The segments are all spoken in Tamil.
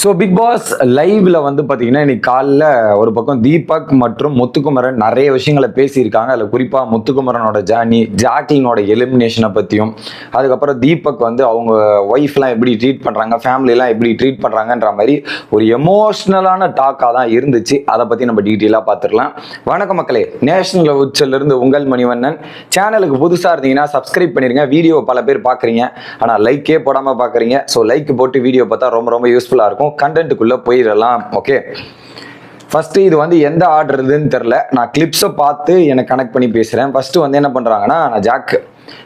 ஸோ பிக் பாஸ் லைவ்ல வந்து பார்த்தீங்கன்னா இன்னைக்கு காலைல ஒரு பக்கம் தீபக் மற்றும் முத்துக்குமரன் நிறைய விஷயங்களை பேசியிருக்காங்க. அதில் குறிப்பாக முத்துக்குமரனோட ஜேர்னி ஜாக்லினோட எலிமினேஷனை பற்றியும் அதுக்கப்புறம் தீபக் வந்து அவங்க ஒய்ஃப்லாம் எப்படி ட்ரீட் பண்ணுறாங்க ஃபேமிலிலாம் எப்படி ட்ரீட் பண்ணுறாங்கன்ற மாதிரி ஒரு எமோஷ்னலான டாக்காக தான் இருந்துச்சு. அதை பற்றி நம்ம டீட்டெயிலாக பார்த்துடலாம் வணக்கம் மக்களே. நேஷனல் இருந்து உங்கள் மணிவண்ணன். சேனலுக்கு புதுசாக இருந்தீங்கன்னா சப்ஸ்கிரைப் பண்ணிருங்க. வீடியோ பல பேர் பார்க்குறீங்க ஆனால் லைக்கே போடாமல் பார்க்குறீங்க ஸோ லைக் போட்டு வீடியோ பார்த்தா ரொம்ப ரொம்ப யூஸ்ஃபுல்லாக இருக்கும். கண்டென்ட்டுக்குள்ளே போயிடலாம் ஓகே ஃபஸ்ட்டு இது வந்து எந்த ஆர்டர் இதுன்னு தெரில நான் கிளிப்ஸை பார்த்து எனக்கு கனெக்ட் பண்ணி பேசுகிறேன் ஃபஸ்ட்டு வந்து என்ன பண்ணுறாங்கன்னா நான் ஜாக்கு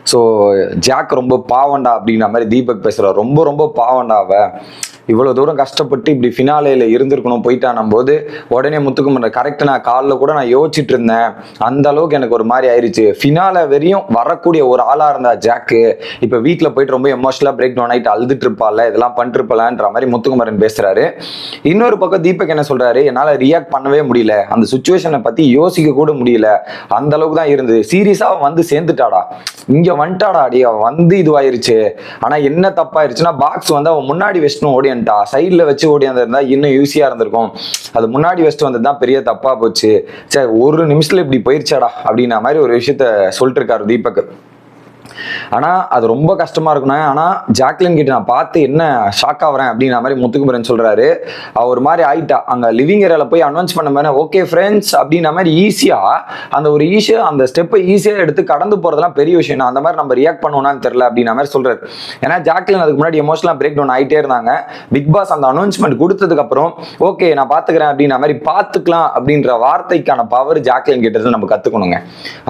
ஸோ ஜாக் ரொம்ப பாவண்டா அப்படிங்கிற மாதிரி தீபக் பேசுகிறார் ரொம்ப ரொம்ப பாவண்டாவ இவ்வளோ தூரம் கஷ்டப்பட்டு இப்படி ஃபினாலேயில் இருந்திருக்கணும் போயிட்டானும் போது உடனே முத்துக்குமரன் கரெக்ட் நான் காலைல கூட நான் யோசிச்சுட்டு இருந்தேன். அந்த அளவுக்கு எனக்கு ஒரு மாதிரி ஆயிடுச்சு ஃபினால வரையும் வரக்கூடிய ஒரு ஆளாக இருந்தா ஜாக்கு இப்போ வீட்டில் போயிட்டு ரொம்ப எமோஷனலாக பிரேக் டவுன் ஆகிட்டு அழுதுட்டு இருப்பாள் இதெல்லாம் பண்ணிட்டு மாதிரி முத்துக்குமரன் பேசுறாரு. இன்னொரு பக்கம் தீபக் என்ன சொல்றாரு? என்னால் ரியாக்ட் பண்ணவே முடியல. அந்த சுச்சுவேஷனை பற்றி யோசிக்க கூட முடியல. அந்த அளவுக்கு தான் இருந்தது. சீரியஸாக வந்து சேர்ந்துட்டாடா. இங்கே வந்துட்டாடா அடி. அவன் வந்து இதுவாயிருச்சு. ஆனால் என்ன தப்பாயிருச்சுன்னா பாக்ஸ் வந்து அவன் முன்னாடி வச்சுட்டு ஓடியன்ட்டா சைடில் வச்சு ஓடியாந்திருந்தா இன்னும் ஈஸியாக இருந்திருக்கும். அது முன்னாடி வச்சுட்டு வந்தது தான் பெரிய தப்பா போச்சு. சரி ஒரு நிமிஷத்துல இப்படி போயிருச்சாடா அப்படின்ற மாதிரி ஒரு விஷயத்த சொல்லிட்டு இருக்காரு தீபக். ஆனால் அது ரொம்ப கஷ்டமா இருக்குண்ணே. ஆனால் ஜாக்லின் கிட்ட நான் பார்த்து என்ன ஷாக் ஆகுறேன் அப்படின்ற மாதிரி முத்துக்குமரன் சொல்கிறாரு அவர் மாதிரி ஆயிட்டா. அங்கே லிவிங் ஏரியாவில் போய் அனௌன்ஸ் பண்ண மாதிரி ஓகே ஃப்ரெண்ட்ஸ் அப்படின்ற மாதிரி ஈஸியாக அந்த ஒரு ஈஸியாக அந்த ஸ்டெப்பை ஈஸியாக எடுத்து கடந்து போகிறதுலாம் பெரிய விஷயம். அந்த மாதிரி நம்ம ரியாக்ட் பண்ணுவோம்னு தெரில அப்படின்ற மாதிரி சொல்கிறாரு ஏன்னா ஜாக்லின் அதுக்கு முன்னாடி எமோஷனலாக பிரேக் டவுன் ஆகிட்டே இருந்தாங்க. பிக் பாஸ் அந்த அனௌன்ஸ்மெண்ட் கொடுத்ததுக்கப்புறம் ஓகே நான் பார்த்துக்கிறேன் அப்படின்ற மாதிரி பார்த்துக்கலாம் அப்படின்ற வார்த்தைக்கான பவர் ஜாக்லின் கிட்டது நம்ம கற்றுக்கணுங்க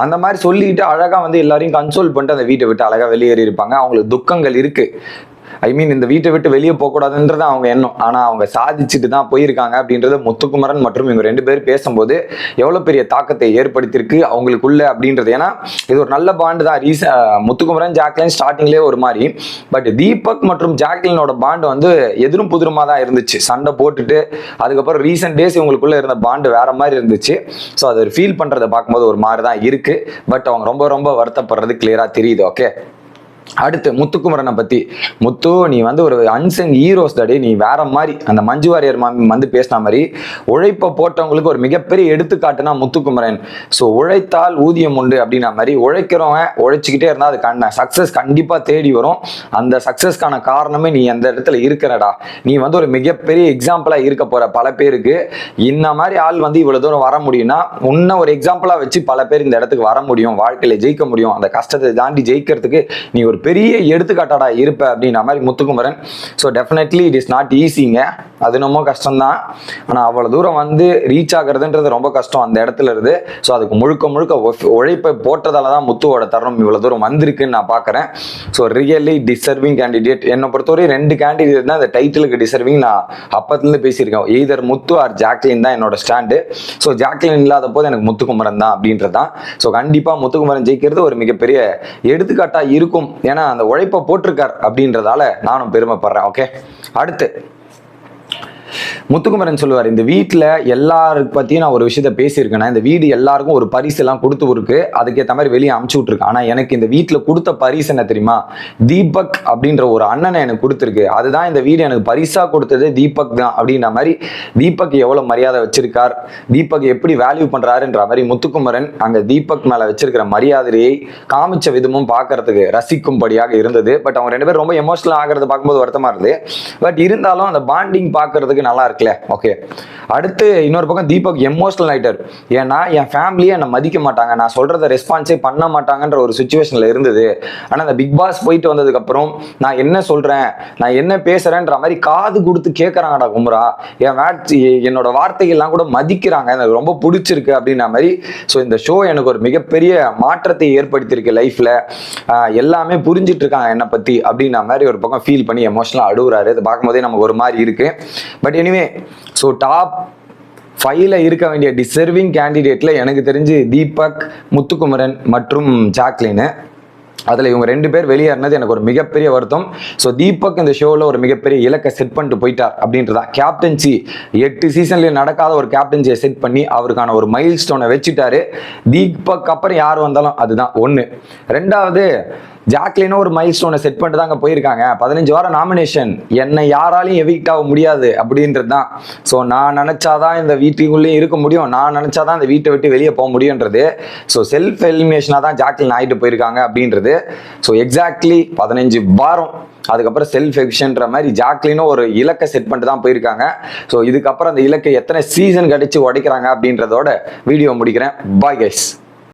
அந்த மாதிரி சொல்லிட்டு அழகாக வந்து எல்லாரையும் கன்சோல் பண்ணிட்டு அந்த வீட்டை விட்டு அழகா வெளியேறி இருப்பாங்க அவங்களுக்கு துக்கங்கள் இருக்கு. ஐ மீன் இந்த வீட்டை விட்டு வெளியே போகக்கூடாதுன்றது அவங்க எண்ணம். ஆனால் அவங்க சாதிச்சுட்டு தான் போயிருக்காங்க அப்படின்றத முத்துக்குமரன் மற்றும் இவங்க ரெண்டு பேர் பேசும்போது எவ்வளோ பெரிய தாக்கத்தை ஏற்படுத்தியிருக்கு அவங்களுக்குள்ள அப்படின்றது. ஏன்னா இது ஒரு நல்ல பாண்டு தான். ரீச முத்துக்குமரன் ஜாக்லின் ஸ்டார்டிங்லேயே ஒரு மாதிரி. பட் தீபக் மற்றும் ஜாக்லினோட பாண்டு வந்து எதிரும் புதிருமா தான் இருந்துச்சு. சண்டை போட்டுட்டு அதுக்கப்புறம் ரீசெண்ட் டேஸ் இவங்களுக்குள்ள இருந்த பாண்டு வேற மாதிரி இருந்துச்சு. ஸோ அதை ஃபீல் பண்ணுறதை பார்க்கும்போது ஒரு மாதிரி தான் இருக்குது பட் அவங்க ரொம்ப ரொம்ப வருத்தப்படுறது கிளியராக தெரியுது ஓகே அடுத்து முத்துக்குமரனை பத்தி. முத்து நீ வந்து ஒரு அன்சங் ஹீரோஸ் தடி. நீ வேற மாதிரி அந்த மஞ்சு வாரியர் மாமி வந்து பேசின மாதிரி உழைப்பை போட்டவங்களுக்கு ஒரு மிகப்பெரிய எடுத்துக்காட்டுனா முத்துக்குமரன். ஸோ உழைத்தால் ஊதியம் உண்டு அப்படின்ன மாதிரி உழைக்கிறவன் உழைச்சிக்கிட்டே இருந்தால் அது கண்ண சக்ஸஸ் கண்டிப்பாக தேடி வரும். அந்த சக்ஸஸ்க்கான காரணமே நீ அந்த இடத்துல இருக்கிறடா. நீ வந்து ஒரு மிகப்பெரிய எக்ஸாம்பிளாக இருக்க போற பல பேருக்கு. இந்த மாதிரி ஆள் வந்து இவ்வளோ தூரம் வர முடியும்னா உன்ன ஒரு எக்ஸாம்பிளாக வச்சு பல பேர் இந்த இடத்துக்கு வர முடியும். வாழ்க்கையில ஜெயிக்க முடியும். அந்த கஷ்டத்தை தாண்டி ஜெயிக்கிறதுக்கு நீ ஒரு பெரிய எடுத்துக்காட்டாடா இருப்ப அப்படின்ற மாதிரி Muthukumaran. So definitely it is not ஈஸிங்க அது ரொம்ப கஷ்டம்தான். ஆனால் அவ்வளோ தூரம் வந்து ரீச் ஆகுறதுன்றது ரொம்ப கஷ்டம் அந்த இடத்துல இருந்து. ஸோ அதுக்கு முழுக்க முழுக்க உழைப்பை போட்டதால தான் முத்துவோட தருணம் இவ்வளோ தூரம் வந்திருக்குன்னு நான் பார்க்குறேன் ஸோ ரியலி டிசர்விங் கேண்டிடேட் என்னை பொறுத்தவரை ரெண்டு கேண்டிடேட் தான் அந்த டைட்டிலுக்கு டிசர்விங் நான் அப்பத்துலேருந்து பேசியிருக்கேன். எய்தர் முத்து ஆர் ஜாக்லின் தான் என்னோட ஸ்டாண்டு ஸோ ஜாக்லின் இல்லாத போது எனக்கு முத்துக்குமரன் தான் அப்படின்றது தான். ஸோ கண்டிப்பாக முத்துக்குமரன் ஜெயிக்கிறது ஒரு மிகப்பெரிய எடுத்துக்காட்டாக இருக்கும். ஏன்னா அந்த உழைப்பை போட்டிருக்கார் அப்படின்றதால நானும் பெருமைப்படுறேன். ஓகே அடுத்து. முத்துக்குமரன் சொல்லுவார் இந்த வீட்டில் எல்லாருக்கு பற்றியும் நான் ஒரு விஷயத்த பேசியிருக்கேன்னா இந்த வீடு எல்லாருக்கும் ஒரு பரிசு எல்லாம் கொடுத்து இருக்கு அதுக்கேற்ற மாதிரி வெளியே அமுச்சு விட்ருக்கேன் ஆனால் எனக்கு இந்த வீட்டில் கொடுத்த பரிசு என்ன தெரியுமா? தீபக் அப்படின்ற ஒரு அண்ணனை எனக்கு கொடுத்துருக்கு. அதுதான் இந்த வீடு எனக்கு பரிசா கொடுத்தது தீபக் தான் அப்படின்ற மாதிரி தீபக் எவ்வளோ மரியாதை வச்சிருக்கார் தீபக் எப்படி வேல்யூ பண்றாருன்ற மாதிரி முத்துக்குமரன் அங்கே தீபக் மேலே வச்சிருக்கிற மரியாதையை காமிச்ச விதமும் பார்க்கறதுக்கு ரசிக்கும்படியாக இருந்தது. பட் அவங்க ரெண்டு பேரும் ரொம்ப எமோஷனல் ஆகிறத பார்க்கும்போது வருத்தமாக இருந்தது. பட் இருந்தாலும் அந்த பாண்டிங் பார்க்கறதுக்கு நல்லா இருக்குல்ல? ஓகே அடுத்து இன்னொரு பக்கம் தீபக் எமோஷனல் ஆகிட்டார் ஏன்னா என் ஃபேமிலியே என்னை மதிக்க மாட்டாங்க. நான் சொல்றத ரெஸ்பான்ஸே பண்ண மாட்டாங்கன்ற ஒரு சுச்சுவேஷன்ல இருந்தது. ஆனால் அந்த பிக் பாஸ் போயிட்டு வந்ததுக்கப்புறம் நான் என்ன சொல்றேன்? நான் என்ன பேசுறேன்ற மாதிரி காது கொடுத்து கேட்குறாங்கடா கும்ரா. என் வார்த்தை என்னோட வார்த்தைகள்லாம் கூட மதிக்கிறாங்க. எனக்கு ரொம்ப பிடிச்சிருக்கு அப்படின்ற மாதிரி. ஸோ இந்த ஷோ எனக்கு ஒரு மிகப்பெரிய மாற்றத்தை ஏற்படுத்தியிருக்கு லைஃப்ல எல்லாமே புரிஞ்சிட்டு இருக்காங்க என்னை பற்றி அப்படின்ற மாதிரி ஒரு பக்கம் ஃபீல் பண்ணி எமோஷனலாக அழுகுறாரு அதை பார்க்கும்போதே நமக்கு ஒரு மாதிரி இருக்கு. பட் எனிவே ஸோ டாப் ஃபைவ்ல இருக்க வேண்டிய டிசர்விங் கேண்டிடேட்ல எனக்கு தெரிஞ்சு தீபக் முத்துக்குமரன் மற்றும் ஜாக்லின்னு அதில் இவங்க ரெண்டு பேர் வெளியேறினது எனக்கு ஒரு மிகப்பெரிய வருத்தம். ஸோ தீபக் இந்த ஷோவில் ஒரு மிகப்பெரிய இலக்கை செட் பண்ணிட்டு போயிட்டார் அப்படின்றதா. கேப்டன்சி எட்டு சீசன்லேயும் நடக்காத ஒரு கேப்டன்சியை செட் பண்ணி அவருக்கான ஒரு மைல் ஸ்டோனை வச்சுட்டாரு. தீபக் அப்புறம் யார் வந்தாலும் அதுதான் ஒன்று ரெண்டாவது ஜாக்லினும் ஒரு மைல் ஸ்டோனை செட் பண்ணிட்டு தான் அங்கே போயிருக்காங்க. பதினஞ்சு வாரம் நாமினேஷன் என்னை யாராலையும் எவிக்ட் ஆக முடியாது அப்படின்றது தான் ஸோ நான் நினச்சாதான் இந்த வீட்டுக்குள்ளேயும் இருக்க முடியும். நான் நினச்சாதான் இந்த வீட்டை விட்டு வெளியே போக முடியுன்றது ஸோ செல்ஃப் எலிமினேஷனாக தான் ஜாக்லின் ஆகிட்டு போயிருக்காங்க அப்படின்றது. ஸோ எக்ஸாக்ட்லி பதினஞ்சு வாரம் அதுக்கப்புறம் செல்ஃப் எஃபிஷியன்ற மாதிரி ஜாக்லினும் ஒரு இலக்கை செட் பண்ணிட்டு தான் போயிருக்காங்க. ஸோ இதுக்கப்புறம் அந்த இலக்கை எத்தனை சீசன் கடிச்சு உடைக்கிறாங்க அப்படின்றதோட வீடியோ முடிக்கிறேன். Bye guys